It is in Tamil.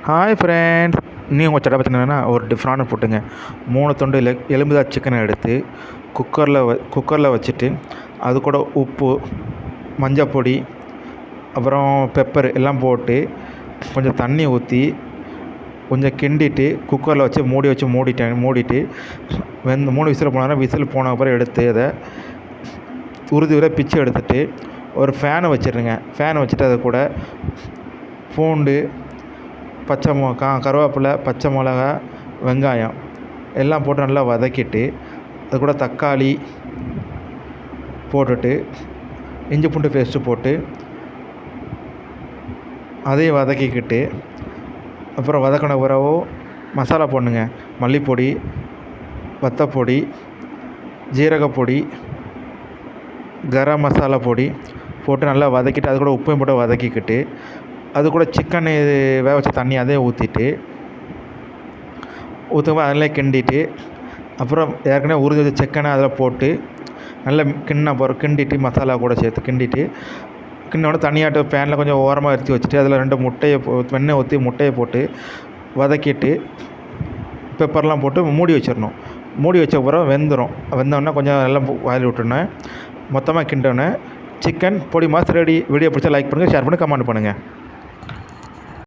ஹாய் ஃப்ரெண்ட்ஸ் நீ உங்கள் சட்டை பார்த்தீங்கன்னா ஒரு டிஃப்ரெண்டான ஃபுட்டுங்க மூணு துண்டு எலு எலும்புதா சிக்கனை எடுத்து குக்கரில் வ குக்கரில் வச்சுட்டு அது கூட உப்பு மஞ்சள் பொடி அப்புறம் பெப்பர் எல்லாம் போட்டு கொஞ்சம் தண்ணி ஊற்றி கொஞ்சம் கிண்டிட்டு குக்கரில் வச்சு மூடி வச்சு மூடிட்டேன் மூடிட்டு வெந்த மூணு விசில் போனால் விசில் போன அப்புறம் எடுத்து அதை உருது உரை பிச்சு எடுத்துகிட்டு ஒரு ஃபேனை வச்சிடுங்க ஃபேனை வச்சுட்டு அதை கூட பூண்டு பச்சை மொ கா கருவேப்பிலை பச்சை மிளகா வெங்காயம் எல்லாம் போட்டு நல்லா வதக்கிட்டு அது கூட தக்காளி போட்டுட்டு இஞ்சி பூண்டு பேஸ்ட்டு போட்டு அதையும் வதக்கிக்கிட்டு அப்புறம் வதக்கின பிறகு மசாலா போடணுங்க. மல்லிப்பொடி வத்தப்பொடி ஜீரகப்பொடி கரம் மசாலா பொடி போட்டு நல்லா வதக்கிட்டு அது கூட உப்பையும் போட்டு வதக்கிக்கிட்டு அது கூட சிக்கன் இது வேக வச்ச தண்ணி அதே ஊற்றிட்டு ஊற்றும்போது அதிலே கிண்டிட்டு அப்புறம் ஏற்கனவே உருது வச்ச சிக்கனை அதில் போட்டு நல்லா கிண்டின போகிற கிண்டிட்டு மசாலா கூட சேர்த்து கிண்டிட்டு கிண்ணோட தனியாட்டு பேனில் கொஞ்சம் ஓரமாக எடுத்து வச்சுட்டு அதில் ரெண்டு முட்டையை போ வெண்ணெய் ஊற்றி முட்டையை போட்டு வதக்கிட்டு பெப்பர்லாம் போட்டு மூடி வச்சிடணும். மூடி வச்ச அப்புறம் வெந்துடும் வெந்தோடனே கொஞ்சம் நல்லா வாயில் விட்டுனேன் மொத்தமாக கிண்டோன்னே சிக்கன் பொடி மாஸ் ரெடி வீடியோ பிடிச்சா லைக் பண்ணுங்கள் ஷேர் பண்ணி கமெண்ட் பண்ணுங்கள்